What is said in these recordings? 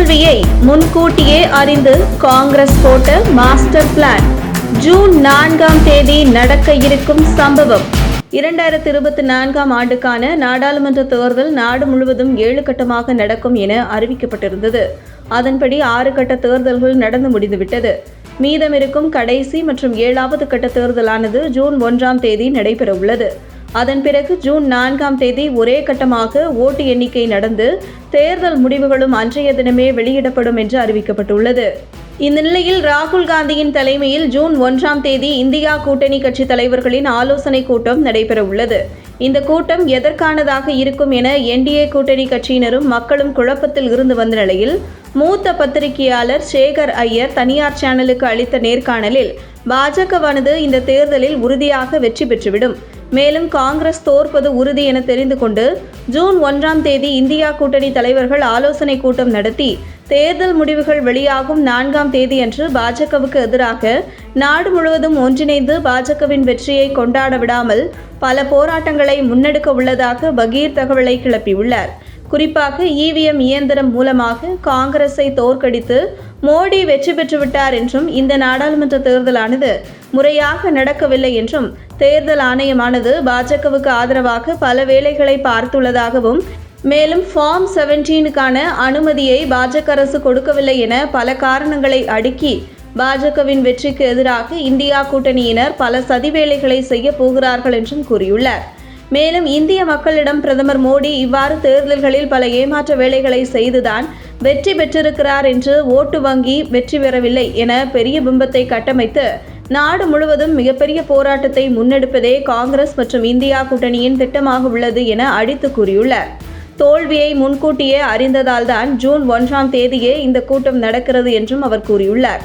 தோல்வியை முன்கூட்டியே அறிந்து காங்கிரஸ் போட்ட மாஸ்டர் பிளான். ஜூன் நான்காம் தேதி நடக்க இருக்கும் சம்பவம். இரண்டாயிரத்தி இருபத்தி நான்காம் ஆண்டுக்கான நாடாளுமன்ற தேர்தல் நாடு முழுவதும் ஏழு கட்டமாக நடக்கும் என அறிவிக்கப்பட்டிருந்தது. அதன்படி ஆறு கட்ட தேர்தல்கள் நடந்து முடிந்துவிட்டது. மீதமிருக்கும் கடைசி மற்றும் ஏழாவது கட்ட தேர்தலானது ஜூன் ஒன்றாம் தேதி நடைபெறவுள்ளது. அதன் பிறகு ஜூன் நான்காம் தேதி ஒரே கட்டமாக ஓட்டு எண்ணிக்கை நடந்து தேர்தல் முடிவுகளும் அன்றைய தினமே வெளியிடப்படும் என்று அறிவிக்கப்பட்டுள்ளது. இந்த நிலையில் ராகுல் காந்தியின் தலைமையில் ஜூன் ஒன்றாம் தேதி இந்தியா கூட்டணி கட்சி தலைவர்களின் ஆலோசனை கூட்டம் நடைபெறவுள்ளது. இந்த கூட்டம் எதற்கானதாக இருக்கும் என என்டிஏ கூட்டணி கட்சியினரும் மக்களும் குழப்பத்தில் இருந்து வந்த நிலையில் மூத்த பத்திரிகையாளர் சேகர் ஐயர் தனியார் சேனலுக்கு அளித்த நேர்காணலில் பாஜகவானது இந்த தேர்தலில் உறுதியாக வெற்றி பெற்றுவிடும். மேலும் காங்கிரஸ் தோற்பது உறுதி என தெரிந்து கொண்டு ஜூன் ஒன்றாம் தேதி இந்தியா கூட்டணி தலைவர்கள் ஆலோசனை கூட்டம் நடத்தி தேர்தல் முடிவுகள் வெளியாகும் நான்காம் தேதியன்று பாஜகவுக்கு எதிராக நாடு முழுவதும் ஒன்றிணைந்து பாஜகவின் வெற்றியை கொண்டாட விடாமல் பல போராட்டங்களை முன்னெடுக்க உள்ளதாக பகீர் தகவலை கிளப்பியுள்ளார். குறிப்பாக இவிஎம் இயந்திரம் மூலமாக காங்கிரஸை தோற்கடித்து மோடி வெற்றி பெற்றுவிட்டார் என்றும் இந்த நாடாளுமன்ற தேர்தலானது முறையாக நடக்கவில்லை என்றும் தேர்தல் ஆணையமானது பாஜகவுக்கு ஆதரவாக பல வேலைகளை பார்த்துள்ளதாகவும் மேலும் ஃபார்ம் செவன்டீனுக்கான அனுமதியை பாஜக அரசு கொடுக்கவில்லை என பல காரணங்களை அடுக்கி பாஜகவின் வெற்றிக்கு எதிராக இந்தியா கூட்டணியினர் பல சதி வேலைகளை செய்ய போகிறார்கள் என்றும் கூறியுள்ளார். மேலும் இந்திய மக்களிடம் பிரதமர் மோடி இவ்வாறு தேர்தல்களில் பல ஏமாற்ற வேலைகளை செய்துதான் வெற்றி பெற்றிருக்கிறார் என்று ஓட்டு வங்கி வெற்றி பெறவில்லை என பெரிய பிம்பத்தை கட்டமைத்து நாடு முழுவதும் மிகப்பெரிய போராட்டத்தை முன்னெடுப்பதே காங்கிரஸ் மற்றும் இந்தியா கூட்டணியின் திட்டமாக உள்ளது என அடித்து கூறியுள்ளார். தோல்வியை முன்கூட்டியே அறிந்ததால்தான் ஜூன் ஒன்றாம் தேதியே இந்த கூட்டம் நடக்கிறது என்றும் அவர் கூறியுள்ளார்.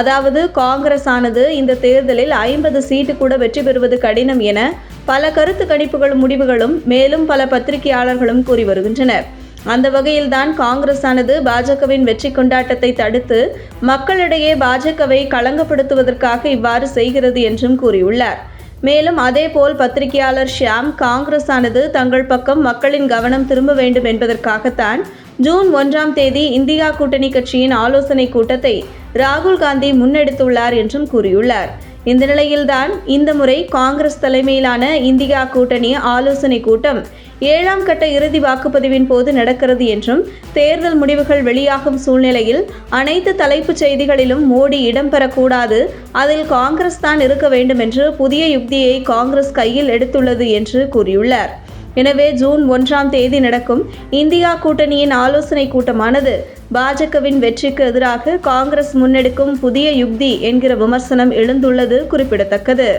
அதாவது காங்கிரஸ் ஆனது இந்த தேர்தலில் ஐம்பது சீட்டு கூட வெற்றி பெறுவது கடினம் என பல கருத்து கணிப்புகளும் முடிவுகளும் மேலும் பல பத்திரிகையாளர்களும் கூறி வருகின்றனர். அந்த வகையில்தான் காங்கிரஸ் ஆனது பாஜகவின் வெற்றி கொண்டாட்டத்தை தடுத்து மக்களிடையே பாஜகவை களங்கப்படுத்துவதற்காக இவ்வாறு செய்கிறது என்றும் கூறியுள்ளார். மேலும் அதேபோல் பத்திரிகையாளர் ஷியாம் காங்கிரஸ் ஆனது தங்கள் பக்கம் மக்களின் கவனம் திரும்ப வேண்டும் என்பதற்காகத்தான் ஜூன் ஒன்றாம் தேதி இந்தியா கூட்டணி கட்சியின் ஆலோசனை கூட்டத்தை ராகுல் காந்தி முன்னெடுத்துள்ளார் என்றும் கூறியுள்ளார். இந்த நிலையில்தான் இந்த முறை காங்கிரஸ் தலைமையிலான இந்தியா கூட்டணி ஆலோசனை கூட்டம் ஏழாம் கட்ட இறுதி வாக்குப்பதிவின் போது நடக்கிறது என்றும் தேர்தல் முடிவுகள் வெளியாகும் சூழ்நிலையில் அனைத்து தலைப்புச் செய்திகளிலும் மோடி இடம்பெறக்கூடாது அதில் காங்கிரஸ் தான் இருக்க வேண்டும் என்று புதிய யுக்தியை காங்கிரஸ் கையில் எடுத்துள்ளது என்று கூறியுள்ளார். எனவே ஜூன் ஒன்றாம் தேதி நடக்கும் இந்தியா கூட்டணியின் ஆலோசனை கூட்டமானது. பாஜகவின் வெற்றிக்கு எதிராக காங்கிரஸ் முன்னெடுக்கும் புதிய யுக்தி என்கிற விமர்சனம் எழுந்துள்ளது குறிப்பிடத்தக்கது.